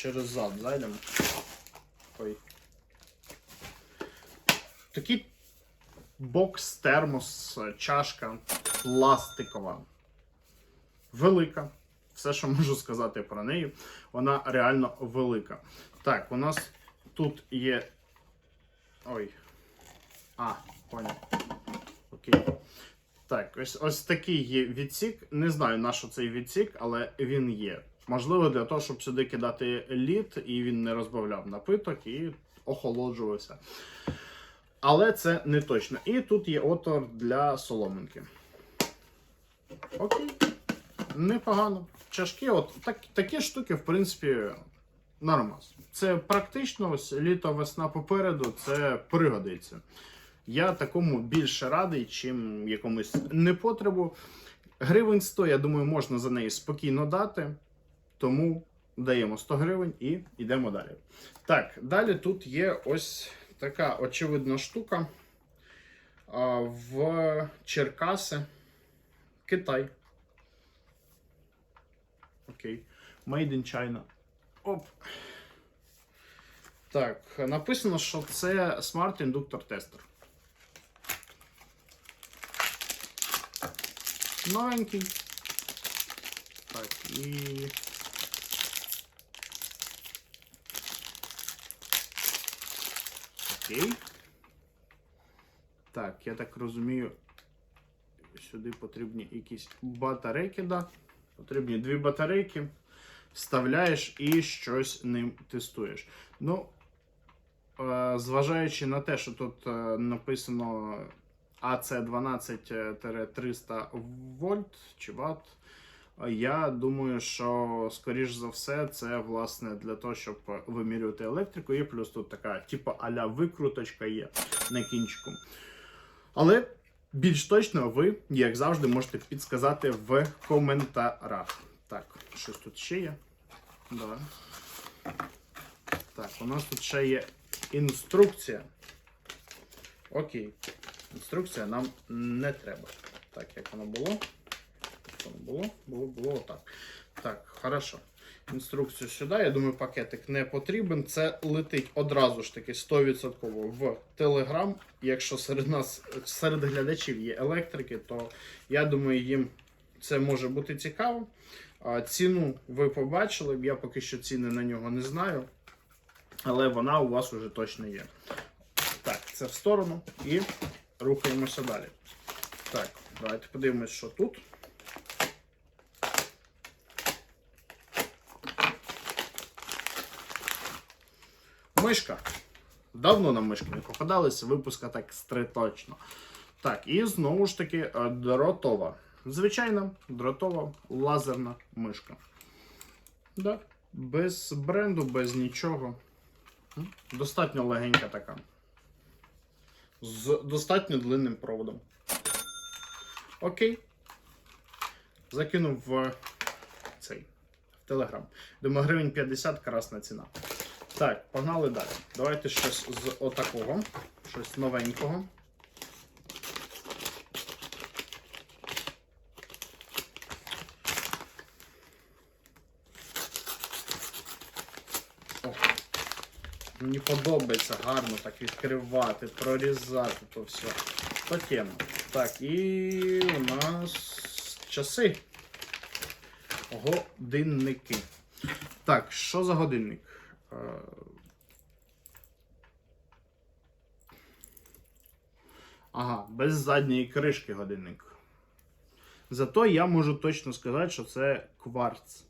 через зад зайдемо. Ой. Такий бокс, термос, чашка пластикова. Велика. Все, що можу сказати про неї, вона реально велика. Так, у нас тут є. Ой. А, поняв. Окей. Так, ось ось такий є відсік. Не знаю, на що цей відсік, але він є. Можливо, для того, щоб сюди кидати лід, і він не розбавляв напиток і охолоджувався. Але це не точно. І тут є отвор для соломинки. Окей. Непогано. Чашки, от так, такі штуки, в принципі, нормас. Це практично, ось літо, весна попереду, це пригодиться. Я такому більше радий, чим якомусь непотребу. Гривень 100, я думаю, можна за неї спокійно дати. Тому даємо 100 гривень і йдемо далі. Так, далі тут є ось така очевидна штука. В Черкаси, Китай. Окей. Made in China. Оп. Так, написано, що це Inductor Tester. Новенький. Так, і. Окей. Так, я так розумію, сюди потрібні якісь батарейки, да. Потрібні дві батарейки. Вставляєш і щось ним тестуєш. Ну, е, зважаючи на те, що тут е, написано AC12-300 вольт чи ватт, я думаю, що, скоріш за все, це власне для того, щоб вимірювати електрику. І плюс тут така, типу, аля викруточка є на кінчику. Але більш точно ви, як завжди, можете підсказати в коментарях. Так, щось тут ще є. Да. Так, у нас тут ще є інструкція. Окей. Інструкція нам не треба. Так, як воно було? Воно було? Було, було отак. Так, хорошо. Інструкцію сюди. Я думаю, пакетик не потрібен. Це летить одразу ж таки 100% в Telegram. Якщо серед нас, серед глядачів є електрики, то я думаю, їм це може бути цікаво. Ціну ви побачили, я поки що ціни на нього не знаю, але вона у вас уже точно є. Так, це в сторону і рухаємося далі. Так, давайте подивимось, що тут. Мишка. Давно нам мишки не попадалися, випуска так стри точно. Так, і знову ж таки е, дротова. Звичайна дротова лазерна мишка. Да. Без бренду, без нічого. Достатньо легенька така. З достатньо длинним проводом. Окей. Закинув в цей в Телеграм. Думаю, гривень 50 красна ціна. Так, погнали далі. Давайте щось з отакого. Щось новенького. Мені подобається гарно так відкривати, прорізати то все. То тема. Так, і у нас часи. Годинники. Так, що за годинник? Е, Ага, без задньої кришки годинник. Зато я можу точно сказати, що це кварц.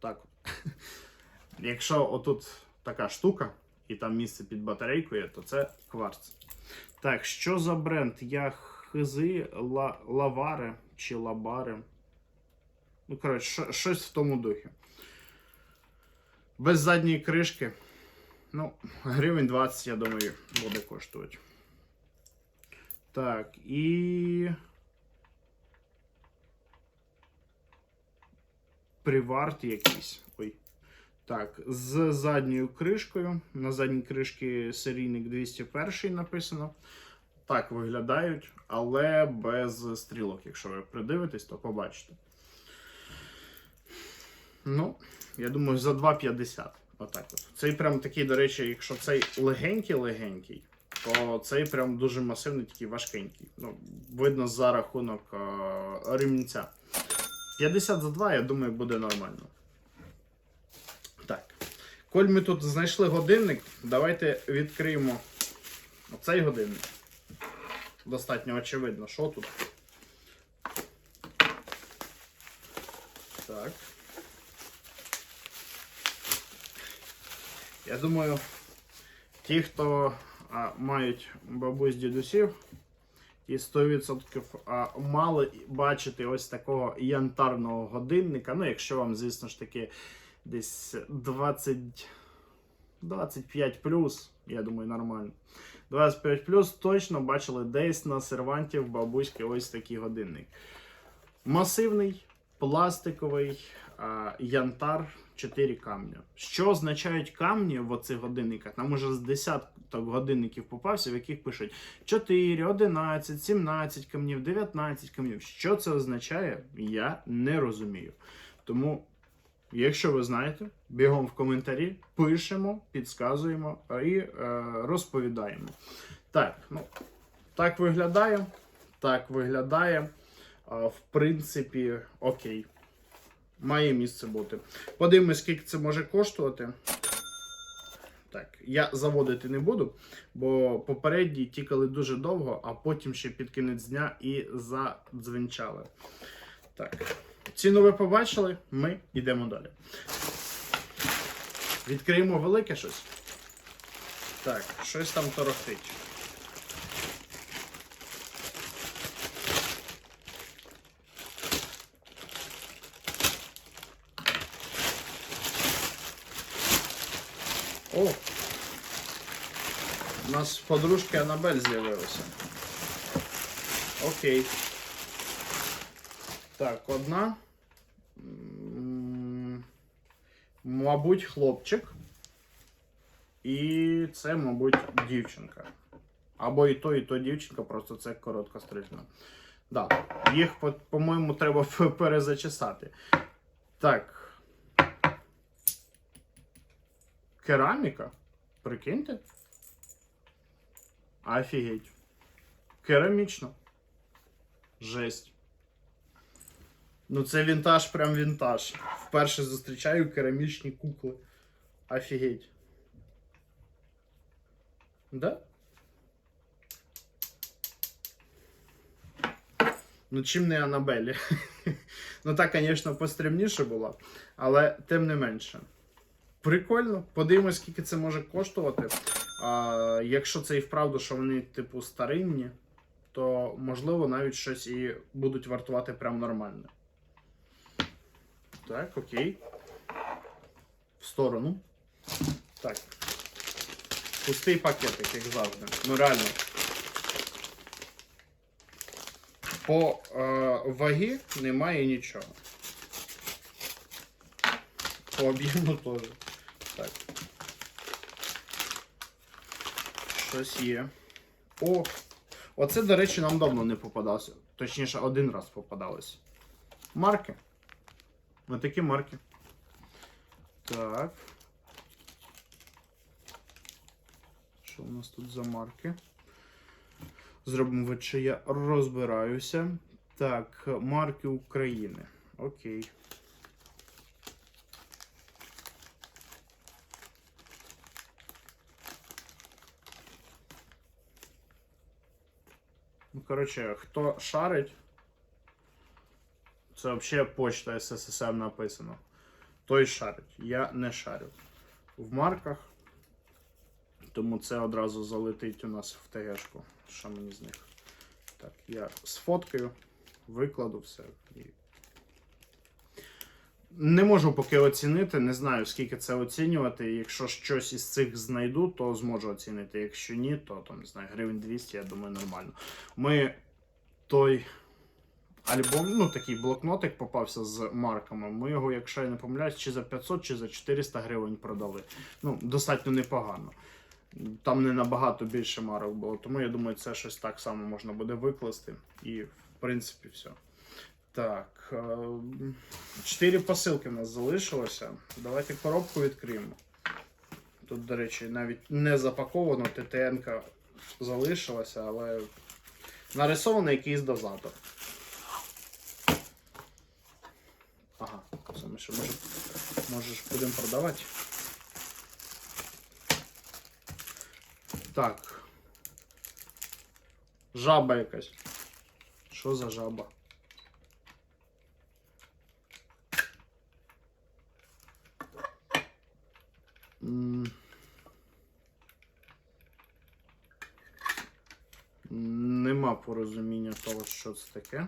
Так. Якщо отут така штука, і там місце під батарейкою, то це кварц. Так, що за бренд? Я хизи ла, лавари чи лабари. Ну, коротше, щось в тому духі. Без задньої кришки. Ну, гривень 20, я думаю, буде коштувати. Так, і. Приварт якийсь. Ой. Так, з задньою кришкою. На задній кришці серійник 201 написано. Так виглядають, але без стрілок. Якщо ви придивитесь, то побачите. Ну, я думаю, за 2,50. Отак от. Цей прям такий, до речі, якщо цей легенький-легенький, то цей прям дуже масивний, такий важкенький. Ну, видно за рахунок е, ремінця. 50 за 2, я думаю, буде нормально. Так. Коль ми тут знайшли годинник, давайте відкриємо оцей годинник. Достатньо очевидно, що тут. Так. Я думаю, ті, хто а, мають бабусь дідусів, ті 100% а, мали бачити ось такого янтарного годинника. Ну, якщо вам, звісно ж таки, десь 20, 25 плюс, я думаю, нормально. 25 плюс точно бачили десь на серванті в бабуськи ось такий годинник. Масивний, пластиковий а, янтар 4 камня. Що означають камні в оцих годинниках? Нам уже з десяток годинників попався, в яких пишуть 4, 11, 17 камнів, 19 камнів. Що це означає, я не розумію. Тому, якщо ви знаєте, бігом в коментарі пишемо, підказуємо і е, розповідаємо. Так, ну, так виглядає. Так виглядає. В принципі, окей. Має місце бути. Подивимось, скільки це може коштувати. Так, я заводити не буду, бо попередні тікали дуже довго, а потім ще під кінець дня і задзвенчали. Так. Ціну ви побачили, ми йдемо далі. Відкриємо велике щось. Так, щось там торохтить. О! У нас подружки Анабель з'явилася. Окей. Так, одна. Мабуть, хлопчик. І це, мабуть, дівчинка. Або і то, і то дівчинка, просто це коротко стрижна. Да, їх, по-моєму, треба перезачесати. Так. Кераміка? Прикиньте? Офігеть. Керамічно. Жесть. Ну, це вінтаж, прям вінтаж. Вперше зустрічаю керамічні кукли. Офігеть. Да? Ну, чим не Анабелі. ну, так, звісно, пострімніше була, але тим не менше. Прикольно. Подивимось, скільки це може коштувати. А, якщо це і вправду, що вони, типу, старинні, то можливо навіть щось і будуть вартувати прям нормально. Так, окей. В сторону. Так. Пустий пакетик, як завжди. Ну реально. По е, вагі немає нічого. По об'єму теж. Так. Щось є. О! Оце, до речі, нам давно не попадалося. Точніше, один раз попадалось. Марки. Ось такі марки. Так. Що у нас тут за марки? Зробимо вид, що я розбираюся. Так, марки України. Окей. Коротше, хто шарить, це взагалі почта СССР написано. Той шарить. Я не шарю. В марках. Тому це одразу залетить у нас в ТГшку. Що мені з них? Так, я сфоткаю, викладу все. І... Не можу поки оцінити, не знаю, скільки це оцінювати. Якщо щось із цих знайду, то зможу оцінити. Якщо ні, то там, не знаю, гривень 200, я думаю, нормально. Ми той альбом, ну такий блокнотик попався з марками. Ми його, якщо я не помиляюсь, чи за 500, чи за 400 гривень продали. Ну, достатньо непогано. Там не набагато більше марок було, тому я думаю, це щось так само можна буде викласти. І, в принципі, все. Так. е, Чотири посилки в нас залишилося. Давайте коробку відкриємо. Тут, до речі, навіть не запаковано, ТТН залишилася, але нарисований якийсь дозатор. Ага, це ми ще може, може будемо продавати. Так. Жаба якась. Що за жаба? М. Нема порозуміння того, що це таке.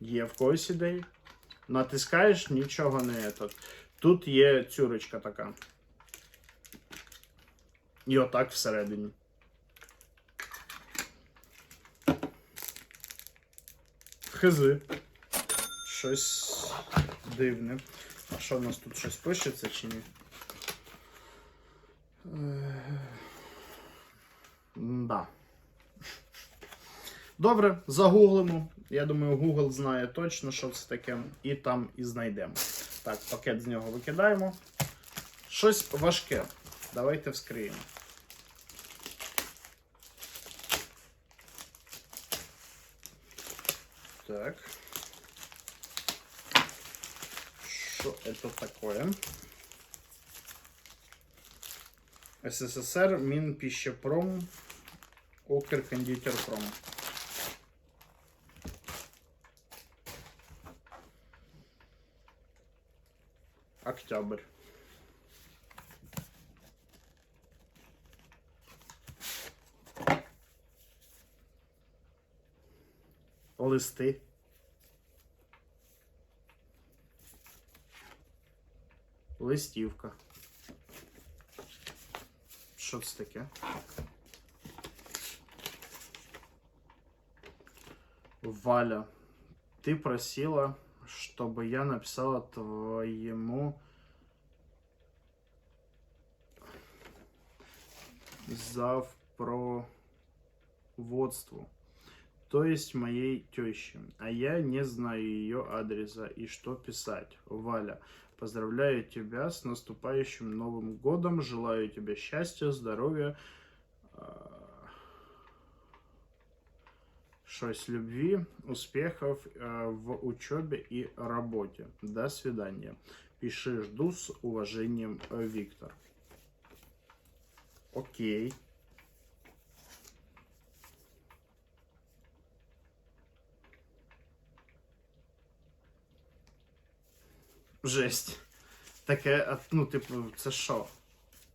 Є в когось ідеї. Натискаєш, нічого не этот. Тут є цюрочка така. І отак всередині. Хизи. Щось дивне. А що в нас тут щось пишеться чи ні? Да. Добре, загуглимо. Я думаю, Google знає точно, що це таке, і там і знайдемо. Так, пакет з нього викидаємо. Щось важке. Давайте вскриємо. Так. Что это такое? СССР, Минпищепром, Укркондитерпром. Октябрь. Листи. Листівка. Що це таке? Валя, ты просила, чтобы я написала твоему завпроводству, то есть моей теще, а я не знаю ее адреса и что писать. Валя, поздравляю тебя с наступающим Новым годом, желаю тебе счастья, здоровья, а, щось любви, успехов э, в учебе и работе. До свидания. Пиши, жду с уважением, Виктор. Окей. Жесть. Таке, ну, типу, це що?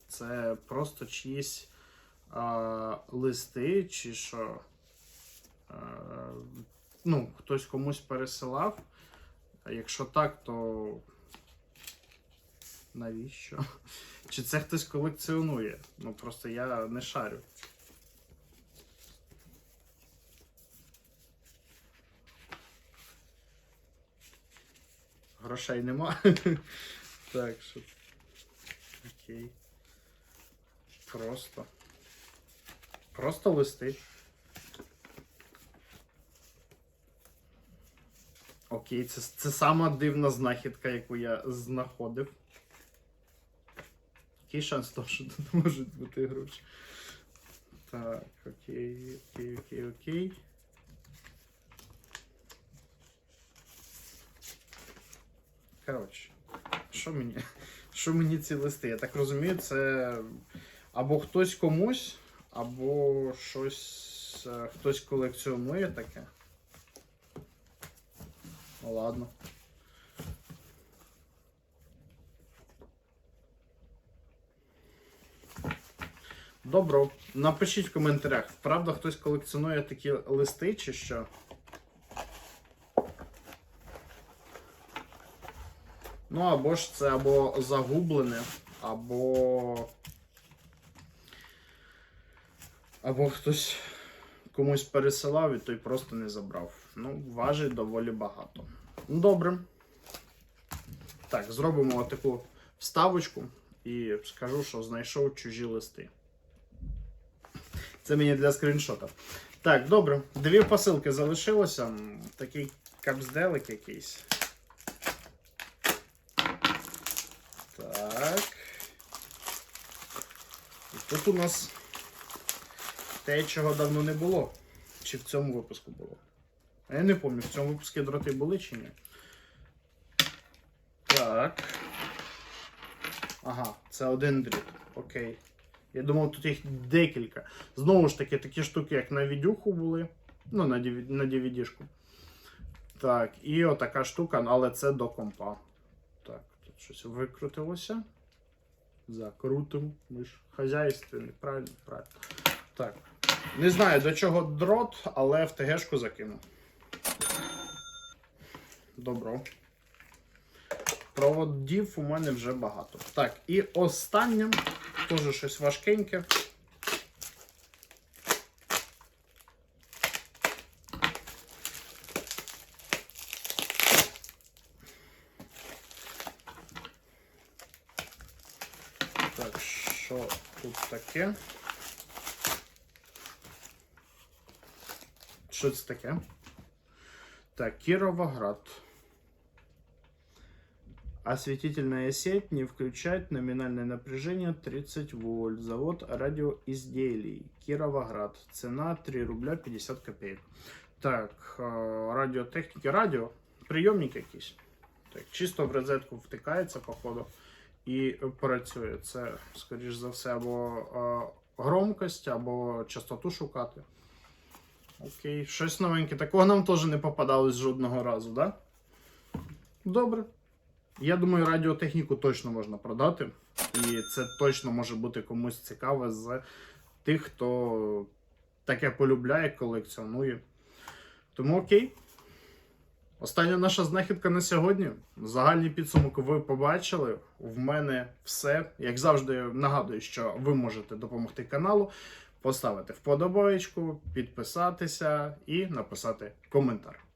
Це просто чиїсь а, листи, чи що? А, ну, хтось комусь пересилав. А якщо так, то навіщо? Чи це хтось колекціонує? Ну просто я не шарю. Грошей нема. Так, що. Окей. Просто. Просто листи. Окей, це, це сама дивна знахідка, яку я знаходив. Який шанс того, що тут можуть бути гроші? Так, окей, окей, окей, окей. Коротше, що мені, що мені ці листи? Я так розумію, це або хтось комусь, або щось е, хтось колекціонує таке. Ну ладно. Добро. Напишіть в коментарях, правда хтось колекціонує такі листи чи що? Ну, або ж це або загублене, або. Або хтось комусь пересилав і той просто не забрав. Ну, важить доволі багато. Ну, добре. Так, зробимо таку вставочку і скажу, що знайшов чужі листи. Це мені для скріншота. Так, добре. Дві посилки залишилося. Такий капсделик якийсь. Так. І тут у нас те, чого давно не було. Чи в цьому випуску було? А Я не пам'ятаю, в цьому випуску дроти були чи ні. Так. Ага, це один дріт. Окей. Я думав, тут їх декілька. Знову ж таки, такі штуки, як на відюху були. Ну, на, DVD, на DVD-шку. Так, і отака штука, але це до компа. Так, тут щось викрутилося. Закрутимо. Ми ж хазяйственні, правильно? Правильно. Так. Не знаю до чого дрот, але в ТГшку закину. Добро. Проводів у мене вже багато. Так, і останнє, теж щось важкеньке. Так, що тут таке? Що це таке? Так, Кировоград. Осветительная сеть не включает номинальное напряжение 30 вольт. Завод радиоизделий. Кировоград. Цена 3 рубля 50 копеек. Так, е, радіотехніки. Радіо. Прийомник якийсь. Так, чисто в розетку втикається, походу, і працює. Це, скоріш за все, або е, громкость, або частоту шукати. Окей, щось новеньке. Такого нам теж не попадалось жодного разу, да? Добре. Я думаю, радіотехніку точно можна продати. І це точно може бути комусь цікаве з тих, хто таке полюбляє, колекціонує. Тому окей. Остання наша знахідка на сьогодні. Загальний підсумок ви побачили. В мене все. Як завжди, нагадую, що ви можете допомогти каналу, поставити вподобаєчку, підписатися і написати коментар.